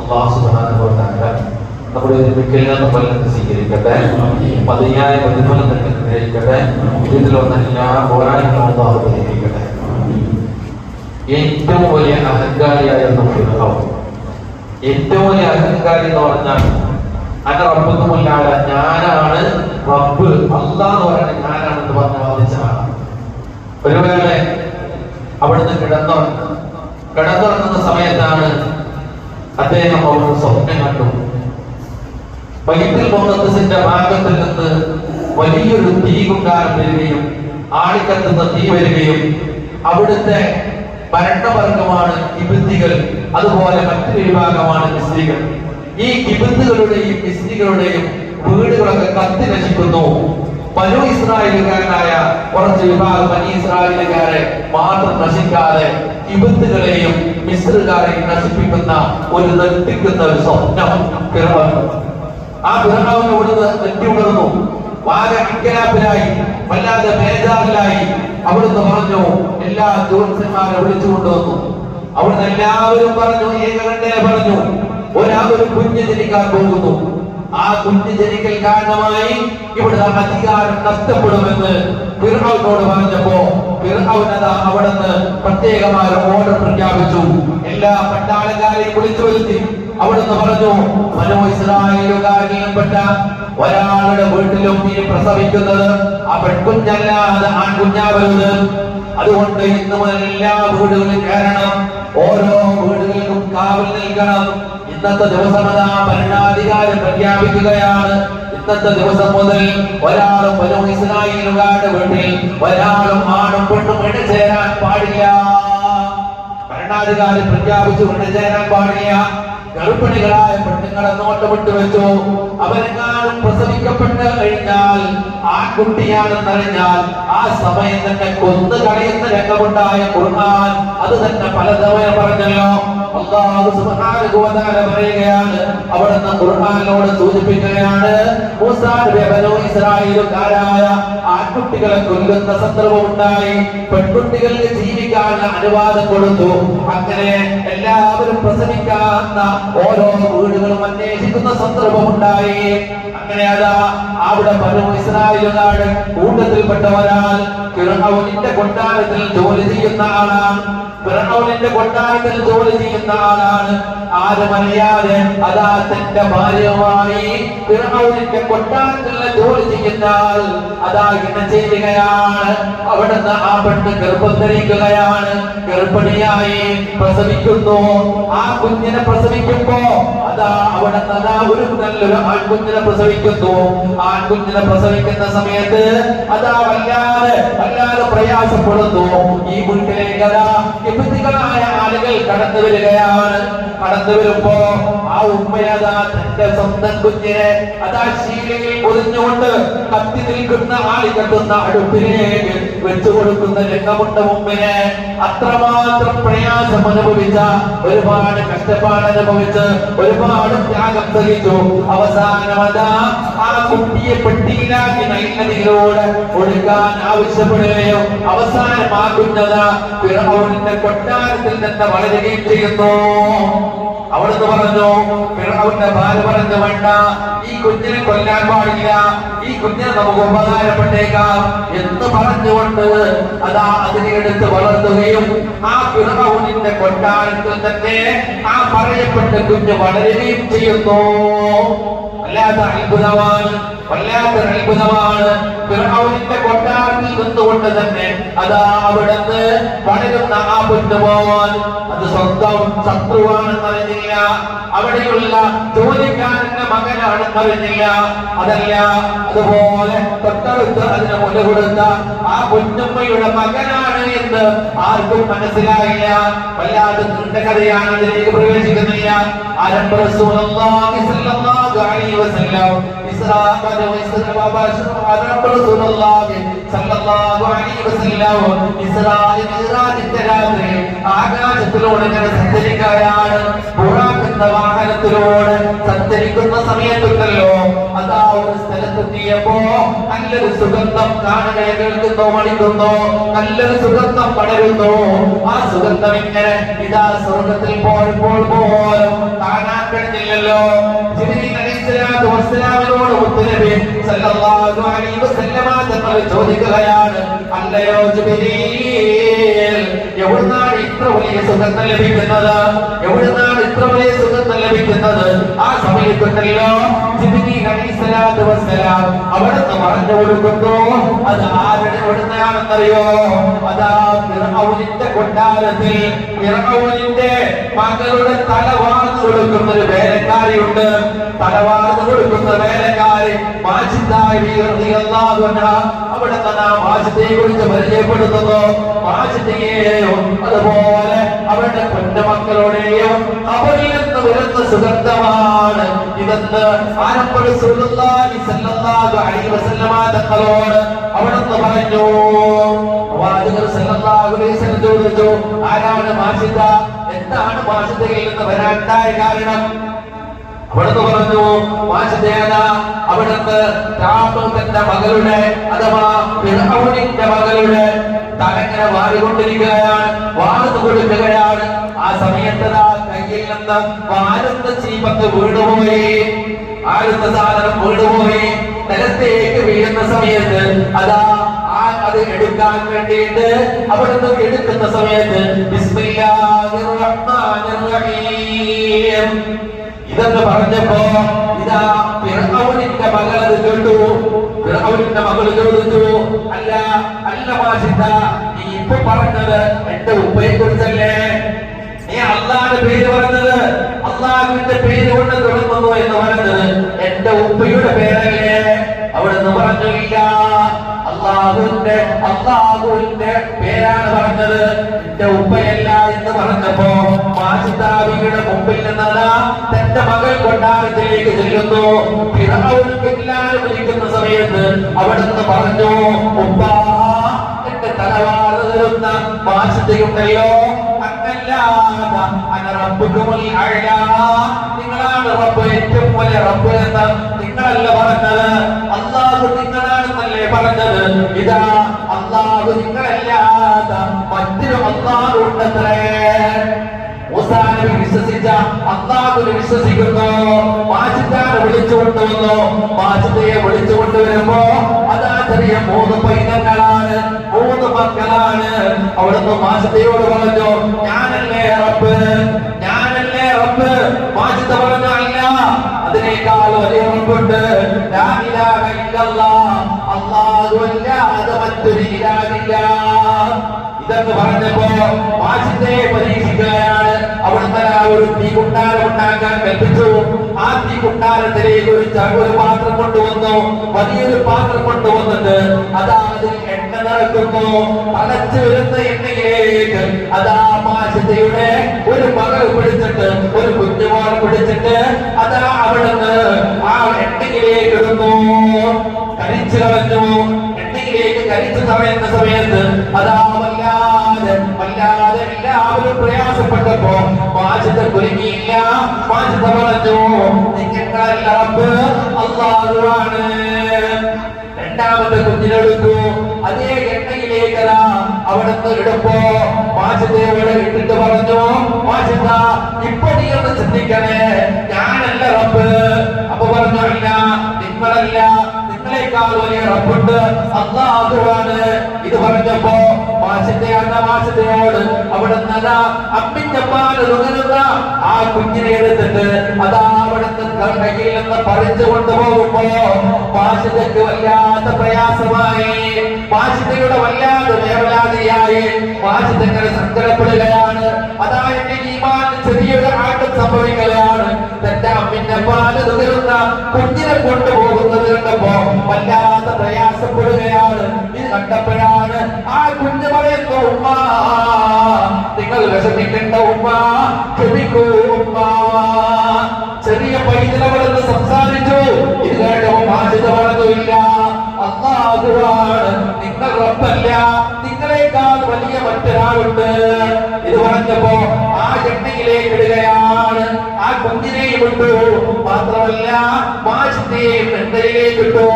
അള്ളാഹു സുബ്ഹാനഹു വ തആല നമ്മുടെ ഒരുമിക്കലിനെ ഫലത്തെ സ്വീകരിക്കട്ടെ. പതിനായ പ്രതിഫലം തന്നെ ഗ്രഹിക്കട്ടെ ഇതിൽ വന്ന എല്ലാ പോരാളികളും അള്ളാഹു പരിഹരിക്കട്ടെ ഏറ്റവും വലിയ അഹങ്കാരിയായ ഫിർഔൻ ഏറ്റവും വലിയ അഹങ്കാരി എന്ന് പറഞ്ഞാൽ അന റബ്ബൊന്നുമില്ലാതെ ഞാനാണ് റബ്ബ്. അല്ലാ എന്ന് പറയുന്നത് ഞാനാണെന്ന് പറഞ്ഞ് വാദിച്ച ആളാണ് ഒരു വേള അവിടുന്ന് കിടന്നുറങ്ങും കിടന്നുറങ്ങുന്ന സമയത്താണ് അദ്ദേഹം അവിടെ സ്വപ്നം കണ്ടു മുഹമ്മദിന്റെ ഭാഗത്തിൽ നിന്ന് വലിയൊരു തീകുണ്ടാരം വരികയും ആളിക്കത്തുന്ന തീ വരികയും അവിടുത്തെ ഭരണവർഗമാണ് കിബിത്തികൾ അതുപോലെ മറ്റൊരു വിഭാഗമാണ് മിസ്ലികൾ ഈ കിബിത്തുകളുടെയും മിസ്ലികളുടെയും വീടുകളൊക്കെ കത്തി നശിക്കുന്നു. പനു ഇസ്രായേലുകാരനായ കുറച്ച് വിഭാഗം പനി ഇസ്രായേലുകാരെ മാത്രം നശിക്കാതെ കിബിത്തുകളെയും മിസ്രുകാരെയും നശിപ്പിക്കുന്ന ഒരു നിർത്തിക്കുന്ന ഒരു സ്വപ്നം ഫിർഔൻ ആ ഫിർഔൻ അവിടുന്ന് നെറ്റി ഉണർന്നു വാഗ അക്കലാപ്പിലായി വല്ലാതെ ബേജാറിലായി അവിടുന്ന് പറഞ്ഞു എല്ലാ ജ്യോത്സ്യന്മാരെ വിളിച്ചു കൊണ്ടുവന്നു. അവിടുന്ന് എല്ലാവരും പറഞ്ഞു ഏകകണ്ഠേ പറഞ്ഞു ഒരാ ഒരു കുഞ്ഞ് ജനിക്കാൻ പോകുന്നു. ആ കുഞ്ഞ് ജനിക്കൽ കാരണമായി ഇവിടെ അധികാരം നഷ്ടപ്പെടുമെന്ന് ഫിർഔനോട് പറഞ്ഞപ്പോ ഫിർഔൻ അവിടെ അവിടുന്ന് പ്രത്യേകമായ ഓർഡർ പ്രഖ്യാപിച്ചു. എല്ലാ പട്ടാളക്കാരെയും വിളിച്ചു വരുത്തി. അവിടുന്ന് പറഞ്ഞു മനോ ഇസ്രായേലുകാരിയപ്പെട്ട ഒരാളുടെ വീട്ടിലും ഇനി പ്രസവിക്കുന്നത് ആ പെൺകുഞ്ഞല്ലാതെ ആൺകുഞ്ഞാവരുത്. അതുകൊണ്ട് ഇന്ന് എല്ലാ വീടുകളിലും കയറണം. ഓരോ വീടുകളിലും കാവൽ നിൽക്കണം. ഇന്നത്തെ ദിവസം അതാ ഭരണാധികാരം പ്രഖ്യാപിക്കുകയാണ്. ഇന്നത്തെ ദിവസം മുതൽ ഒരാളും മനോ ഇസ്രായേലുകാരുടെ വീട്ടിൽ ഒരാളും ആണും പെണ്ണും ഇണചേരാൻ പാടില്ല. ഭരണാധികാരി പ്രഖ്യാപിച്ചു ഇണചേരാൻ പാടില്ല. ഗർഭിണികളായ പെണ്ണുങ്ങളെ നോട്ടമിട്ട് വെച്ചു. അവരെങ്ങാനും പ്രസവിക്കപ്പെട്ട് കഴിഞ്ഞാൽ ആൺകുട്ടിയാണെന്നറിഞ്ഞാൽ ആ സമയം തന്നെ കൊന്നു കളയുന്ന രംഗമുണ്ടായ ഖുർആൻ അത് തന്നെ പലതവണ പറഞ്ഞല്ലോ. സുബ്ഹാനഹു വ തആല പറയുകയാണ് അവിടുന്ന് ഖുർആാനോട് സൂചിപ്പിക്കുകയാണ് ഇസ്രായേലുകാരായ ആൺകുട്ടികളെ കൊല്ലുന്ന സന്ദർഭം ഉണ്ടായി. പെൺകുട്ടികൾക്ക് ജീവിക്കാൻ അനുവാദം കൊടുത്തു. അങ്ങനെ എല്ലാവരും പ്രസവിക്കാവുന്ന ഓരോ വീടുകളും അന്വേഷിക്കുന്ന സന്ദർഭം ഉണ്ടായി. അങ്ങനെ അതാ അവിടെ ബനൂ ഇസ്രായേലുകാരുടെ കൂട്ടത്തിൽപ്പെട്ടവരാൽ ഫിർഔനിന്റെ കൊട്ടാരത്തിൽ ജോലി ചെയ്യുന്ന ആളാണ്. ഫിർഔനിന്റെ കൊട്ടാരത്തിൽ ജോലി ചെയ്യുന്ന ആളാണ്. ആരും അറിയാതെ അതാ തന്റെ ഭാര്യയുമായി ഫിർഔനിന്റെ കൊട്ടാരത്തിൽ ജോലി ചെയ്യുന്നാൽ അതാ ഇങ്ങനെ ചെയ്യുകയാണ് അവിടുന്ന് ആ പെണ്ണ് ഗർഭം ധരിക്കുകയാണ് ഗർഭിണിയായി പ്രസവിക്കുന്നു. ആ കുഞ്ഞിനെ പ്രസവിക്കുമ്പോ അതാ അവിടെ അതാ ഒരു നല്ലൊരു ആൺകുഞ്ഞിനെ പ്രസവിക്കുന്നു. ആൺകുഞ്ഞിനെ പ്രസവിക്കുന്ന സമയത്ത് അതാ വല്ലാതെ വല്ലാതെ പ്രയാസപ്പെടുന്നു. ഈ മുൻകിലേക്ക് അതാ വിപത്തുകളായ ആളുകൾ കടന്നു വരികയാണ്. കടന്നു വരുമ്പോ ആ ഉമ്മയതാ തന്റെ സ്വന്തം കുഞ്ഞിനെ അതാ ശീലയിൽ പൊതിഞ്ഞുകൊണ്ട് കത്തി നിൽക്കുന്ന ആളി കത്തുന്ന അടുപ്പിലേക്ക് വെച്ചു കൊടുക്കുന്ന രംഗമുണ്ട് മുമ്പിനെ. അത്രമാത്രം പ്രയാസം അനുഭവിച്ച ഒരുപാട് കഷ്ടപ്പാട് അനുഭവിച്ച് ഒരുപാട് ത്യാഗം സഹിച്ചു. അവസാനം അതാ ആ കുട്ടിയെ പെട്ടിയിലാക്കി നൈനദിയിലൂടെ ഒഴുകാൻ ആവശ്യപ്പെടുകയോ അവസാനമാക്കുന്നത് ഫിറൗനിന്റെ കൊട്ടാരത്തിൽ നിന്ന് വളരുകയും ചെയ്യുന്നു. അവിടുന്ന് പറഞ്ഞു ഫിറൗന്റെ ഭാര്യ പറഞ്ഞു വേണ്ട. ഈ കുഞ്ഞിനെ കൊല്ലാൻ പാടില്ല. ഈ കുഞ്ഞിനെ നമുക്ക് ഉപകാരപ്പെട്ടേക്കാം. എന്ന് പറഞ്ഞുകൊണ്ട് അതാ അതിനെ എടുത്ത് വളർത്തുകയും ആ ഫിറൗനിന്റെ കൊട്ടാരത്തിൽ തന്നെ ആ പറയപ്പെട്ട കുഞ്ഞ് വളരുകയും ചെയ്യുന്നു. വല്ലാത്ത അത്ഭുതമാണ് വല്ലാത്ത അത്ഭുതമാണ് ഫിർഔനിന്റെ കൊട്ടാരത്തിൽ നിന്നുകൊണ്ട് തന്നെ അതാ അവിടുന്ന് പണിതുന്ന ആ പൊന്നുപോവാൻ അത് സ്വന്തം ശത്രുവാണെന്ന് അറിഞ്ഞില്ല. അവിടെയുള്ള ജോലിക്കാരന്റെ മകനാണെന്ന് അറിഞ്ഞില്ല. അതല്ല അതുപോലെ തൊട്ടടുത്ത് അതിന് മുല കൊടുത്ത ആ പൊന്നുമ്മയുടെ മകനാണ് എന്ന് ആർക്കും മനസ്സിലായില്ല. വല്ലാതെ നീണ്ട കഥയാണ് അതിലേക്ക് പ്രവേശിക്കുന്നില്ല. ആരംഭ അലൈഹി വസല്ലം ഇസ്രാ ബനു ഇസ്രാ ബാബാശു ആരംഭ റസൂലുള്ളാഹി സ്വല്ലല്ലാഹു അലൈഹി വസല്ലം ഇസ്രാ മിറാജിന്റെ രാത്രി ആകാശത്തിലൂടെ ഇങ്ങനെ സഞ്ചരിക്കുകയാണ് ബുറാഖ് എന്ന വാഹനത്തിലൂടെ സഞ്ചരിക്കുന്ന സമയത്തുണ്ടല്ലോ. അതാ ഒരു സ്ഥലത്തെത്തിയപ്പോ നല്ലൊരു സുഗന്ധം കാണുക കേൾക്കുന്നു മണിക്കുന്നു. നല്ലൊരു സുഗന്ധം പടരുന്നു. ആ സുഗന്ധം ഇങ്ങനെ ഇതാ സ്വർഗത്തിൽ പോയപ്പോൾ പോലും കാണാൻ കഴിഞ്ഞില്ലല്ലോ. ജിബ്രീൽ അലൈഹിസ്സലാത്തു വസ്സലാമിനോട് മുത്തുനബി സല്ലല്ലാഹു അലൈഹി വസല്ലമ തങ്ങൾ ചോദിക്കുകയാണ് അല്ലയോ ജിബ്രീൽ എവിടുന്നാണ് ഇത്ര വലിയ സുഖം ലഭിക്കുന്നത്? എവിടുന്നാണ് ഇത്ര വലിയ സുഖം ലഭിക്കുന്നത്? ആ സമയത്തുണ്ടല്ലോ അവിടുന്ന് പറഞ്ഞു കൊടുക്കുന്നു. അത് ആരുടെ എവിടുന്നാണെന്നറിയോ അതാ ഫിർഔനിന്റെ കൊട്ടാരത്തിൽ. ഫിർഔനിന്റെ മകളുടെ തല കൊടുക്കുന്ന ഒരു വേലക്കാരിയുണ്ട്. തല കൊടുക്കുന്ന വേലക്കാരി അവിടെ തന്നെ ആ കുറിച്ച് പരിചയപ്പെടുത്തുന്നു മാജിദയെയോ അതുപോലെ അവരുടെ കുഞ്ഞമക്കളുടെയോ അവരിൽ നിന്ന് വരുന്ന സുഗന്ധമാണ്. ഇതെന്ന് വസല്ലമ തങ്ങളോട് അവിടുന്ന് പറഞ്ഞു. ചോദിച്ചു ആരാണ് മാഷിദ എന്താണ് മാഷിദയിൽ നിന്ന് വരാണ്ടായ കാരണം? അവിടുന്ന് പറഞ്ഞു മാഷിദേന അവിടുന്ന് രാമന്റെ മകളുടെ അഥവാ ഫിർഔനിന്റെ മകളുടെ തലങ്ങനെ വാരിക്കൊണ്ടിരിക്കുകയാണ് വാർന്നു കൊടുക്കുകയാണ് ആ സമയത്ത് കയ്യിൽ നിന്ന് വാരുന്ന ചീപത്ത് വീണുപോയി. ആരുന്ന സാധനം വീണുപോയി. നിലത്തേക്ക് വീഴുന്ന സമയത്ത് അതാ അത് എടുക്കാൻ വേണ്ടിയിട്ട് അവിടുന്ന് എടുക്കുന്ന സമയത്ത് ഇതെന്ന് പറഞ്ഞപ്പോ ഇതാ പിറവനിന്റെ മകൾ അത് കേട്ടു. പിറവനിന്റെ മകൾ ചോദിച്ചു അല്ല അല്ല മാഷിദ നീ ഇപ്പൊ പറഞ്ഞത് എന്റെ ഉപ്പയെ കുറിച്ചല്ലേ? നീ അള്ളാന്റെ പേര് പറഞ്ഞത്. അള്ളാഹുവിന്റെ പേര് കൊണ്ട് തുടങ്ങുന്നു എന്ന് പറഞ്ഞത് എന്റെ ഉപ്പയുടെ പേരല്ലേ? അവിടെ നിന്ന് ഇല്ല അള്ളാഹുവിന്റെ അള്ളാഹുവിന്റെ പേരാണ് പറഞ്ഞത്. എന്റെ ഉപ്പയല്ല എന്ന് പറഞ്ഞപ്പോ മാസിതാവിയുടെ മുമ്പിൽ നിന്നതാ തന്റെ മകൾ കൊട്ടാരത്തിലേക്ക് ചെല്ലുന്നു. എല്ലാവരും വിളിക്കുന്ന സമയത്ത് അവിടുന്ന് പറഞ്ഞു ഉപ്പ എന്റെ തലവാറ് തരുന്ന അഅ്ലാ. നിങ്ങളാണ് റബ്ബ് ഏറ്റവും വലിയ റബ്ബ് എന്ന് നിങ്ങളല്ല പറഞ്ഞത്. അള്ളാഹു നിങ്ങളാണെന്നല്ലേ പറഞ്ഞത് ഇതാ അള്ളാഹു നിങ്ങളല്ലാത്ത മറ്റൊരു അള്ളാഹു ഉണ്ടത്രേ. മൂസാ നബി വിശ്വസിച്ച അള്ളാഹുവിനെ വിശ്വസിക്കുന്നു. മാജിദാനെ വിളിച്ചുകൊണ്ടുവന്നു മാജിദയെ വിളിച്ചുകൊണ്ടുവരുമ്പോ അതാ ചെറിയ മൂന്ന് പൈതങ്ങളാണ് മൂന്ന് മക്കളാണ്. അവിടുന്ന് മാജിദയോട് പറഞ്ഞു ഞാനല്ലേ റബ്ബ് ഞാനല്ലേ റബ്ബ്. മാജിദ പറഞ്ഞു അല്ല അതിനേക്കാൾ വലിയ റബ്ബുണ്ട്. ലാ ഇലാഹ ഇല്ലല്ലാഹ്. അല്ലാഹു അല്ലാതെ മറ്റൊരു ഇലാഹില്ല ഇതെന്ന് പറഞ്ഞപ്പോ മാഷിത്തെ പരീക്ഷിക്കുകയാണ്. അവിടുന്ന് ആ ഒരു തീ കുട്ടാരം ഉണ്ടാക്കാൻ കൽപ്പിച്ചു. ആ തീ കുട്ടാരത്തിലേക്ക് ഒരു ഒരു പാത്രം കൊണ്ടുവന്നു. വലിയൊരു പാത്രം കൊണ്ടുവന്നിട്ട് അതാ അതിൽ എണ്ണ നിറക്കുന്നു. അടച്ചു വരുന്ന എണ്ണയിലേക്ക് അതാ മാഷിതയുടെ ഒരു മകൾ പിടിച്ചിട്ട് ഒരു കുഞ്ഞുമാൾ പിടിച്ചിട്ട് വാചിത കുലുങ്ങിയില്ല വാചിത പറഞ്ഞു നിങ്ങളല്ല റബ്ബ് അള്ളാഹുവാണ്. രണ്ടാമത്തെ കുഞ്ഞിനെടുത്തു അതേ എണ്ണയിലേക്കല അവിടുന്ന് ഇടുമ്പോ വാചിതയോട് ഇട്ടിട്ട് പറഞ്ഞു വാചിത ഇപ്പൊ നീ ഒന്ന് ചിന്തിക്കണേ. ഞാനല്ല റബ്ബ്. അപ്പൊ പറഞ്ഞു അല്ല നിങ്ങളല്ല. നിങ്ങളെക്കാൾ വലിയ റബ്ബുണ്ട്. അള്ളാഹുവാണ്. ഇത് പറഞ്ഞപ്പോ മാസിന്റെ അന്ന മാസത്തിനോട് അവിടെ അതാ അമ്മിന്റെ പാൽ നുകരുന്ന ആ കുഞ്ഞിനെ എടുത്തിട്ട് അതാ അവിടുത്തെ നിന്ന് പറിച്ചു കൊണ്ടുപോകുമ്പോ മാസത്തേക്ക് വല്ലാത്ത പ്രയാസമായി. മാസത്തയുടെ വല്ലാതെ വേവലാതിയായി. മാസത്തെങ്ങനെ സങ്കടപ്പെടുകയാണ്. അതായത് ഈമാൻ ചെറിയൊരു ആട്ടം സംഭവിക്കുകയാണ്. തന്റെ അമ്മിന്റെ പാൽ നുകരുന്ന കുഞ്ഞിനെ കൊണ്ടുപോകുന്നത് കണ്ടപ്പോ വല്ലാതെ പ്രയാസപ്പെടുകയാണ്. ഇത് കണ്ടപ്പോഴാണ് ആ കുഞ്ഞ് പറയുന്നു ഉമ്മ കുഞ്ഞിനെയും ഇട്ടു മാത്രമല്ല മാഷിന്റെയും എന്തയിലേക്ക് ഇട്ടു.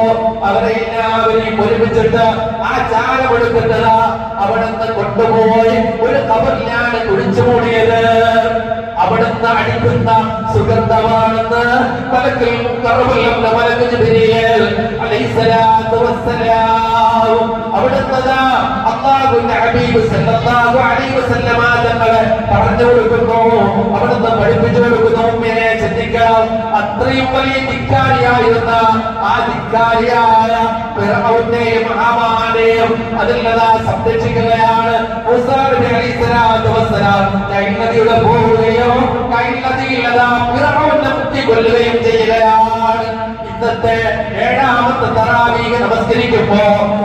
അവരെ എല്ലാവരെയും ഒരുമിച്ചിട്ട് ആ ചാലമെടുത്തിട്ട് അവിടുന്ന് കൊണ്ടുപോയി ഒരു കബറിലാണ് കുഴിച്ചു മൂടിയത്. അവിടുന്ന് അടിക്കുന്ന സുഗന്ധമാണെന്ന് മലക്കിൽ കറവല്ലം മലക്ക് ജിബ്രീൽ അലൈഹിസ്സലാത്തു വസ്സലാം. അവിടുന്ന് അല്ലാഹുവിന്റെ ഹബീബ് സല്ലല്ലാഹു അലൈഹി വസല്ലമ പറഞ്ഞു കൊടുക്കുന്നു അവിടുന്ന് പഠിപ്പിച്ചു കൊടുക്കുന്നു ഉമ്മിനെ ചിന്തിക്കണം. അത്രയും വലിയ ധിക്കാരിയായിരുന്ന ആ ധിക്കാരിയായ ഫിറഔനെയും ഹാമാനെയും അതില്ലതാ സംരക്ഷിക്കുകയാണ് കൈനദിയുടെ പോവുകയോ നൈൽ നദിയില്ലതാ ഫിറഔനെ മുത്തിക്കൊല്ലുകയും ചെയ്യുകയാണ്. ഇന്നത്തെ ഏഴാമത്തെ തറാവീഹ് നമസ്കരിക്കുമ്പോ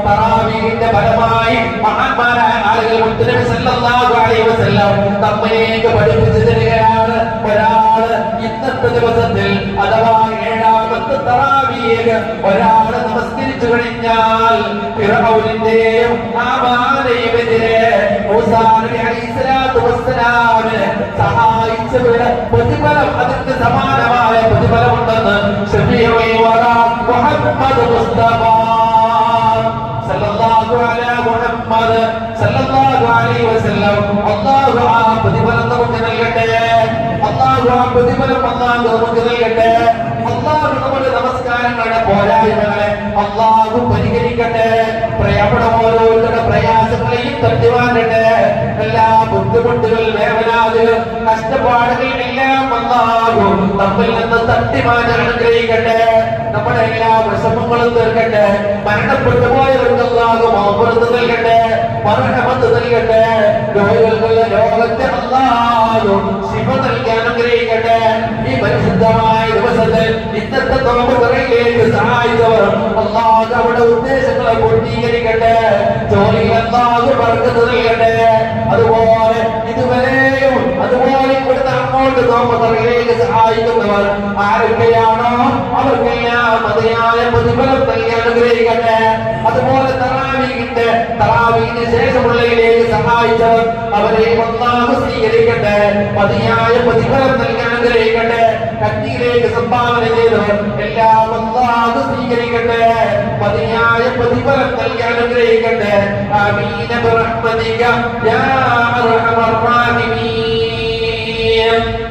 തറാവീഹിന്റെ ഫലമായി മഹാന്മാരായ ആളുകൾ മുത്തനബി സല്ലല്ലാഹു അലൈഹി വസല്ലം നമ്മയിലേക്ക് പഠിപ്പിച്ചു തരികയാണ്. ഒരാൾ ഇന്നത്തെ ദിവസത്തിൽ അഥവാ ഏഴാമത്തെ തറാവീഹ് ഒരാൾ നമസ്കരിച്ചു കഴിഞ്ഞാൽ ഫിറഔനിന്റെയും ഹാമാനെയുമെതിരെ മൂസാ നബി സഹായിച്ചവരുടെ പ്രതിഫലം അതിന് സമാനമായ പ്രതിഫലമുണ്ടെന്ന് മുഹമ്മദ് മുസ്തഫ. സല്ലല്ലാഹു അലാ മുഹമ്മദ് സല്ലല്ലാഹു അലൈഹി വസല്ലം. അല്ലാഹു ആ പ്രതിഫലം നൽകട്ടെ. അല്ലാഹു ആ പ്രതിഫലം അല്ലാഹു നമുക്ക് നൽകട്ടെ. അല്ലാഹു നമ്മുടെ നമസ്കാരങ്ങളുടെ പോരായ്മകളെ അല്ലാഹു പരിഹരിക്കട്ടെ. പ്രയാപണം ഓരോരുത്തരുടെ പ്രയാസങ്ങളെയും തട്ടിമാറട്ടെ നിന്ന് നമ്മുടെ എല്ലാ വിഷമങ്ങളും തീർക്കട്ടെ. മരണപ്പെട്ടു നൽകട്ടെ. മരണമത്ത് നൽകട്ടെ. രോഗികൾക്കുള്ള രോഗത്തെ അല്ലാഹു ശിവ നൽകാൻ അനുഗ്രഹിക്കട്ടെ ഈ പരിശുദ്ധമായ ദിവസത്തിൽ ഇന്നത്തെ നോമ്പ് തുറയിലേക്ക് സഹായിച്ചവർ അല്ലാഹു അവരുടെ ഉദ്ദേശങ്ങളെ പൂർത്തീകരിക്കട്ടെ. അല്ലാഹു ബർക്കത്ത് നൽകട്ടെ. അതുപോലെ ഇവിടുന്ന് അങ്ങോട്ട് നോമ്പ് തുറയിലേക്ക് സഹായിക്കുന്നവർ ആരൊക്കെയാണോ അവർക്കെല്ലാം മതിയായ പ്രതിഫലം നൽകി അനുഗ്രഹിക്കട്ടെ. അതുപോലെ തറാവീഹിന്റെ തറാവീഹിന് ശേഷമുള്ളയിലേക്ക് സഹായിച്ചവർ അവരെ ഒന്നാമത് സ്വീകരിക്കട്ടെ. മതിയായ പ്രതിഫലം നൽകി അനുഗ്രഹിക്കട്ടെ. കത്തിയിലേക്ക് സംഭാവന ചെയ്തവർ എല്ലാം ഒന്നാമത് സ്വീകരിക്കട്ടെ. മതിയായ പ്രതിഫലം നൽകി അനുഗ്രഹിക്കട്ടെ. ആമീന ബിറഹ്മതിക യാ അർഹമർ റാഹിമീൻ. Him